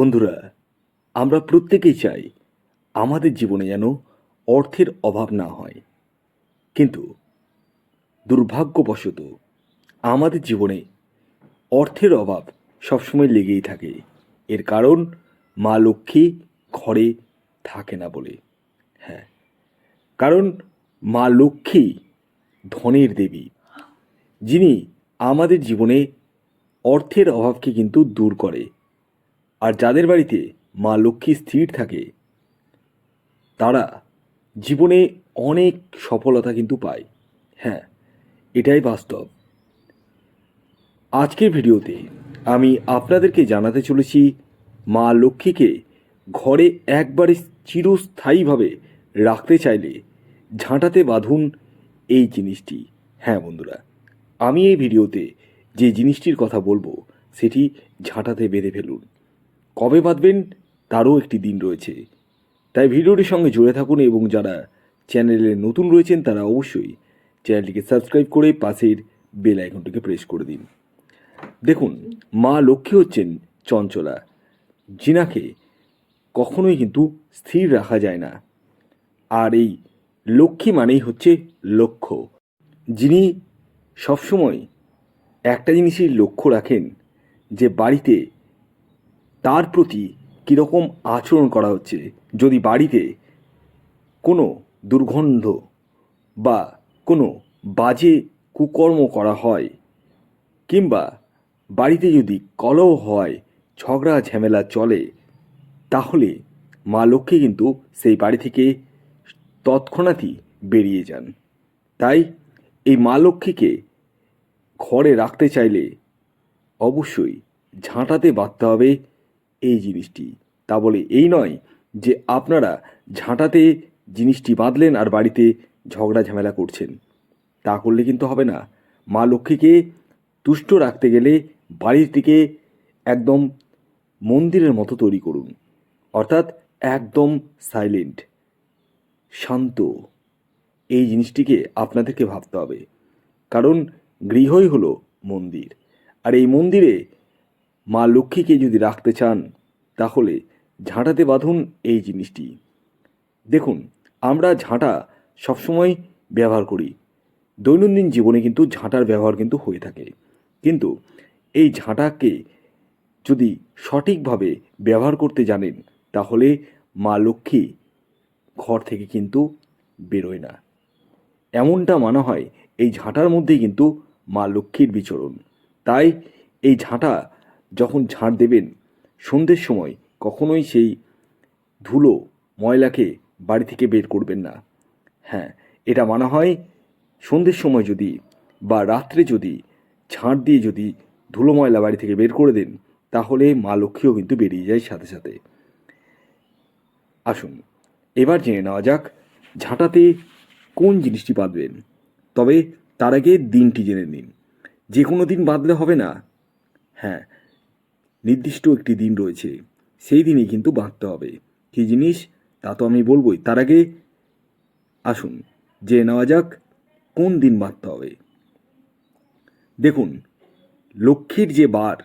বন্ধুরা, আমরা প্রত্যেকেই চাই আমাদের জীবনে যেন অর্থের অভাব না হয়। কিন্তু দুর্ভাগ্যবশত আমাদের জীবনে অর্থের অভাব সবসময় লেগেই থাকে। এর কারণ মা লক্ষ্মী ঘরে থাকে না বলে। হ্যাঁ কারণ মা লক্ষ্মী ধনের দেবী, যিনি আমাদের জীবনে অর্থের অভাবকে কিন্তু দূর করে। আর যাদের বাড়িতে মা লক্ষ্মী স্থির থাকে, তারা জীবনে অনেক সফলতা কিন্তু পায়। হ্যাঁ এটাই বাস্তব। আজকের ভিডিওতে আমি আপনাদেরকে জানাতে চলেছি, মা লক্ষ্মীকে ঘরে একবারে চিরস্থায়ীভাবে রাখতে চাইলে ঝাঁটাতে বাঁধুন এই জিনিসটি। হ্যাঁ বন্ধুরা, আমি এই ভিডিওতে যে জিনিসটির কথা বলব, সেটি ঝাঁটাতে বেঁধে ফেলুন। কবে বাঁধবেন তারও একটি দিন রয়েছে। তাই ভিডিওটির সঙ্গে জুড়ে থাকুন এবং যারা চ্যানেলে নতুন রয়েছেন তারা অবশ্যই চ্যানেলটিকে সাবস্ক্রাইব করে পাশের বেল আইকনটিকে প্রেস করে দিন। দেখুন, মা লক্ষ্মী হচ্ছেন চঞ্চলা। জিনাকে কখনোই কিন্তু স্থির রাখা যায় না। আর এই লক্ষ্মী মানেই হচ্ছে লক্ষ্য। যিনি সবসময় একটা জিনিসই লক্ষ্য রাখেন, যে বাড়িতে তার প্রতি কীরকম আচরণ করা হচ্ছে যদি বাড়িতে কোনো দুর্গন্ধ বা কোনো বাজে কুকর্ম করা হয় কিংবা বাড়িতে যদি কলহ হয়, ঝগড়া, ঝামেলা চলে, তাহলে মা লক্ষ্মী কিন্তু সেই বাড়ি থেকে তৎক্ষণাৎই বেরিয়ে যান। তাই এই মা লক্ষ্মীকে ঘরে রাখতে চাইলে অবশ্যই ঝাঁটাতে বাঁধতে হবে এই জিনিসটি। তা বলে এই নয় যে আপনারা ঝাঁটাতে জিনিসটি বাঁধলেন আর বাড়িতে ঝগড়া ঝামেলা করছেন। তা করলে কিন্তু হবে না। মা লক্ষ্মীকে তুষ্ট রাখতে গেলে বাড়িটিকে একদম মন্দিরের মতো তৈরি করুন। অর্থাৎ একদম সাইলেন্ট শান্ত। এই জিনিসটিকে আপনাদেরকে ভাবতে হবে। কারণ গৃহই হলো মন্দির। আর এই মন্দিরে মা লক্ষ্মীকে যদি রাখতে চান, তাহলে ঝাঁটাতে বাঁধুন এই জিনিসটি। দেখুন, আমরা ঝাঁটা সবসময় ব্যবহার করি। দৈনন্দিন জীবনে কিন্তু ঝাঁটার ব্যবহার কিন্তু হয়ে থাকে। কিন্তু এই ঝাঁটাকে যদি সঠিকভাবে ব্যবহার করতে জানেন, তাহলে মা লক্ষ্মী ঘর থেকে কিন্তু বেরোয় না। এমনটা মনে হয় এই ঝাঁটার মধ্যেই কিন্তু মা লক্ষ্মীর বিচরণ। তাই এই ঝাঁটা যখন ঝাঁট দেবেন, সন্ধ্যের সময় কখনোই সেই ধুলো ময়লাকে বাড়ি থেকে বের করবেন না। হ্যাঁ এটা মানা হয় সন্ধ্যের সময় যদি বা রাত্রে যদি ঝাঁট দিয়ে যদি ধুলো ময়লা বাড়ি থেকে বের করে দেন, তাহলে মা লক্ষ্মীও কিন্তু বেরিয়ে যায় সাথে সাথে। আসুন, এবার জেনে নেওয়া যাক ঝাঁটাতে কোন জিনিসটি বাঁধবেন। তবে তার আগে দিনটি জেনে নিন। যে কোনো দিন বাঁধলে হবে না। হ্যাঁ নির্দিষ্ট একটি দিন রয়েছে। সেই দিনই কিন্তু বাঁধতে হবে। কী জিনিস? তা তো আমি বলবই। তার আগে আসুন, জেনে নেওয়া যাক কোন দিন বাঁধতে হবে। দেখুন, লক্ষ্মীর যে বার,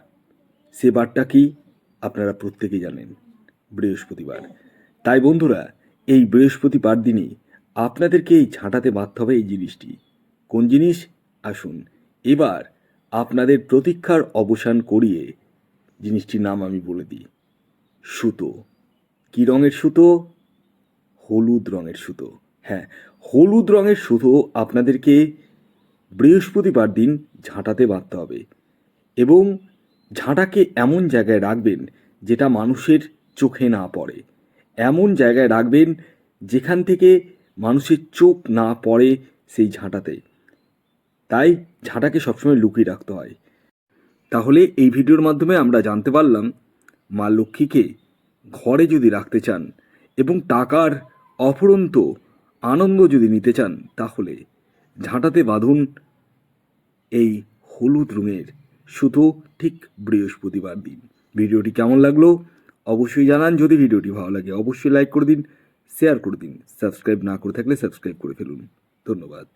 সে বারটা কি আপনারা প্রত্যেকেই জানেন, বৃহস্পতিবার। তাই বন্ধুরা, এই বৃহস্পতিবার দিনই আপনাদেরকে এই ঝাঁটাতে বাঁধতে হবে এই জিনিসটি। কোন জিনিস? আসুন, এবার আপনাদের প্রতীক্ষার অবসান করিয়ে জিনিসটির নাম আমি বলে দিই। সুতো। কী রঙের সুতো? হলুদ রঙের সুতো। হ্যাঁ হলুদ রঙের সুতো আপনাদেরকে বৃহস্পতিবার দিন ঝাঁটাতে বাঁধতে হবে এবং ঝাঁটাকে এমন জায়গায় রাখবেন যেটা মানুষের চোখে না পড়ে। এমন জায়গায় রাখবেন যেখান থেকে মানুষের চোখ না পড়ে সেই ঝাঁটাতে। তাই ঝাঁটাকে সবসময় লুকিয়ে রাখতে হয়। তাহলে এই ভিডিওর মাধ্যমে আমরা জানতে পারলাম মা লক্ষ্মীকে ঘরে যদি রাখতে চান এবং টাকার অফুরন্ত আনন্দ যদি নিতে চান, তাহলে ঝাঁটাতে বাঁধুন এই হলুদ রঙের সুতো ঠিক বৃহস্পতিবার দিন। ভিডিওটি কেমন লাগল অবশ্যই জানান। যদি ভিডিওটি ভালো লাগে, অবশ্যই লাইক করে দিন, শেয়ার করে দিন। সাবস্ক্রাইব না করে থাকলে সাবস্ক্রাইব করে ফেলুন। ধন্যবাদ।